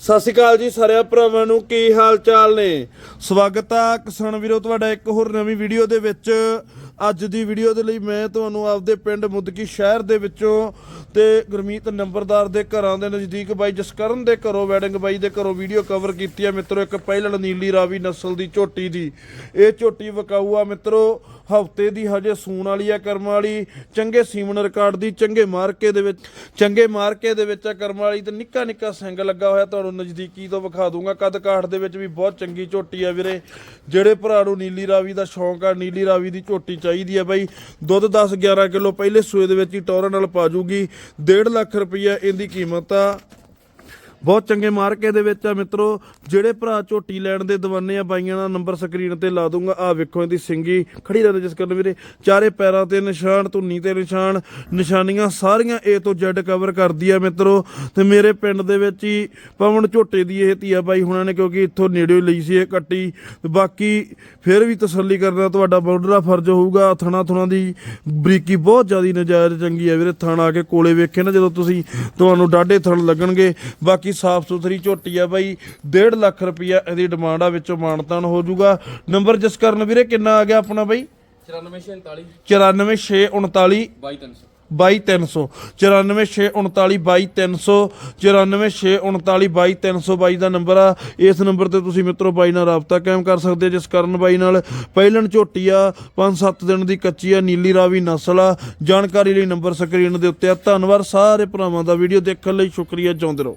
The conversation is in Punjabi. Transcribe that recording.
ਸਤਿ ਸ਼੍ਰੀ ਅਕਾਲ ਜੀ ਸਾਰਿਆਂ ਭਰਾਵਾਂ ਨੂੰ, ਕੀ ਹਾਲ ਚਾਲ ਨੇ? ਸਵਾਗਤ ਆ ਕਿਸਾਨ ਵੀਰੋ, ਤੁਹਾਡਾ ਇੱਕ ਹੋਰ ਨਵੀਂ ਵੀਡੀਓ ਦੇ ਵਿੱਚ। ਅੱਜ ਦੀ ਵੀਡੀਓ ਦੇ ਲਈ ਮੈਂ ਤੁਹਾਨੂੰ ਆਪਦੇ ਪਿੰਡ ਮੁਦਕੀ ਸ਼ਹਿਰ ਦੇ ਵਿੱਚੋਂ ਤੇ ਗੁਰਮੀਤ ਨੰਬਰਦਾਰ ਦੇ ਘਰਾਂ ਦੇ ਨਜ਼ਦੀਕ ਬਾਈ ਜਸਕਰਨ ਦੇ ਘਰੋਂ, ਵੈਡਿੰਗ ਬਾਈ ਦੇ ਘਰੋਂ ਵੀਡੀਓ ਕਵਰ ਕੀਤੀ ਆ। ਮਿੱਤਰੋ, ਇੱਕ ਪਹਿਲਣ ਨੀਲੀ ਰਾਵੀ ਨਸਲ ਦੀ ਝੋਟੀ ਦੀ। ਇਹ ਝੋਟੀ ਵਿਕਾਊ ਆ ਮਿੱਤਰੋ, ਹਫ਼ਤੇ ਦੀ ਹਜੇ ਸੂਣ ਵਾਲੀ ਆ ਕਰਮ ਵਾਲੀ। ਚੰਗੇ ਸੀਮਨ ਰਿਕਾਰਡ ਦੀ, ਚੰਗੇ ਮਾਰਕੇ ਦੇ ਵਿੱਚ, ਚੰਗੇ ਮਾਰਕੇ ਦੇ ਵਿੱਚ ਆ ਕਰਮ ਵਾਲੀ ਤੇ ਨਿੱਕਾ ਨਿੱਕਾ ਸਿੰਗ ਲੱਗਾ ਹੋਇਆ। ਤੁਹਾਨੂੰ ਨਜ਼ਦੀਕੀ ਤੋਂ ਵਿਖਾ ਦੂੰਗਾ ਕੱਦ ਕਾਠ ਦੇ ਵਿੱਚ ਵੀ ਬਹੁਤ ਚੰਗੀ ਝੋਟੀ ਆ ਵੀਰੇ। ਜਿਹੜੇ ਭਰਾ ਨੂੰ ਨੀਲੀ ਰਾਵੀ ਦਾ ਸ਼ੌਂਕ ਆ, ਨੀਲੀ ਰਾਵੀ ਦੀ ਝੋਟੀ ਚਾਹੀਦੀ ਆ ਬਾਈ। ਦੁੱਧ 10 11 ਕਿਲੋ ਪਹਿਲੇ ਸੂਏ ਦੇ ਵਿੱਚ ਹੀ ਟੋਰਨ ਨਾਲ ਪਾ ਜੂਗੀ। 1.5 ਲੱਖ ਰੁਪਈਆ ਇਹਦੀ ਕੀਮਤ ਆ। ਬਹੁਤ ਚੰਗੇ ਮਾਰਕੇ ਦੇ ਵਿੱਚ ਆ ਮਿੱਤਰੋ, ਜਿਹੜੇ ਭਰਾ ਝੋਟੀ ਲੈਣ ਦੇ ਦਵਾਨੇ ਆ, ਬਾਈਆਂ ਦਾ ਨੰਬਰ ਸਕਰੀਨ ਤੇ ਲਾ ਦੂੰਗਾ। ਆ ਵੇਖੋ ਇਹਦੀ ਸਿੰਗੀ, ਖੜੀ ਰਹਿ ਜਿਸ ਕਰਨ ਵੀਰੇ। ਚਾਰੇ ਪੈਰਾਂ ਤੇ ਨਿਸ਼ਾਨ, ਧੁੰਨੀ ਤੇ ਨਿਸ਼ਾਨ, ਨਿਸ਼ਾਨੀਆਂ ਸਾਰੀਆਂ A ਤੋਂ Z ਕਵਰ ਕਰਦੀ ਆ ਮਿੱਤਰੋ। ਤੇ ਮੇਰੇ ਪਿੰਡ ਦੇ ਵਿੱਚ ਹੀ ਪਵਨ ਝੋਟੇ ਦੀ ਇਹ ਧੀਆ ਬਾਈ ਹੁਣਾਂ ਨੇ, ਕਿਉਂਕਿ ਇੱਥੋਂ ਨੇੜੇ ਲਈ ਸੀ ਇਹ ਕੱਟੀ। ਬਾਕੀ ਫਿਰ ਵੀ ਤਸੱਲੀ ਕਰਨਾ ਤੁਹਾਡਾ ਬੋਰਡਰਾ ਫਰਜ਼ ਹੋਊਗਾ। ਥਣਾ ਥੁਣਾ ਦੀ ਬਰੀਕੀ ਬਹੁਤ ਜ਼ਿਆਦੀ ਨਜਾਇਜ਼ ਚੰਗੀ ਆ ਵੀਰੇ। ਥਣ ਆ ਕੇ ਕੋਲੇ ਵੇਖੇ ਨਾ ਜਦੋਂ ਤੁਸੀਂ ਤੁਹਾਨੂੰ ਡਾਢੇ ਥਣ ਲੱਗਣਗੇ। ਬਾਕੀ ਸਾਫ਼ ਸੁਥਰੀ ਝੋਟੀ ਆ ਬਾਈ। 1.5 ਲੱਖ ਰੁਪਈਆ ਇਹਦੀ ਡਿਮਾਂਡ ਆ ਵਿੱਚੋਂ ਮਾਨਤਾਨ ਹੋ ਜਾਊਗਾ। ਨੰਬਰ ਜਿਸ ਕਰਨ ਵੀਰੇ ਕਿੰਨਾ ਆ ਗਿਆ ਆਪਣਾ ਬਾਈ? 94 94639 22300 22300 94639 22300 94639 22300 ਬਾਈ ਦਾ ਨੰਬਰ ਆ। ਇਸ ਨੰਬਰ ਤੇ ਤੁਸੀਂ ਮਿੱਤਰੋ ਬਾਈ ਨਾਲ ਰਾਬਤਾ ਕਾਇਮ ਕਰ ਸਕਦੇ ਜਿਸ ਕਰਨ ਬਾਈ ਨਾਲ। ਪਹਿਲਣ ਝੋਟੀ ਆ 5-7 ਦਿਨ ਦੀ ਕੱਚੀ ਆ ਨੀਲੀ ਰਾਵੀ ਨਸਲ ਆ। ਜਾਣਕਾਰੀ ਲਈ ਨੰਬਰ ਸਕਰੀਨ ਦੇ ਉੱਤੇ ਆ। ਧੰਨਵਾਦ ਸਾਰੇ ਭਰਾਵਾਂ ਦਾ ਵੀਡੀਓ ਦੇਖਣ ਲਈ। ਸ਼ੁਕਰੀਆ ਚਾਹੁੰਦੇ ਰਹੋ।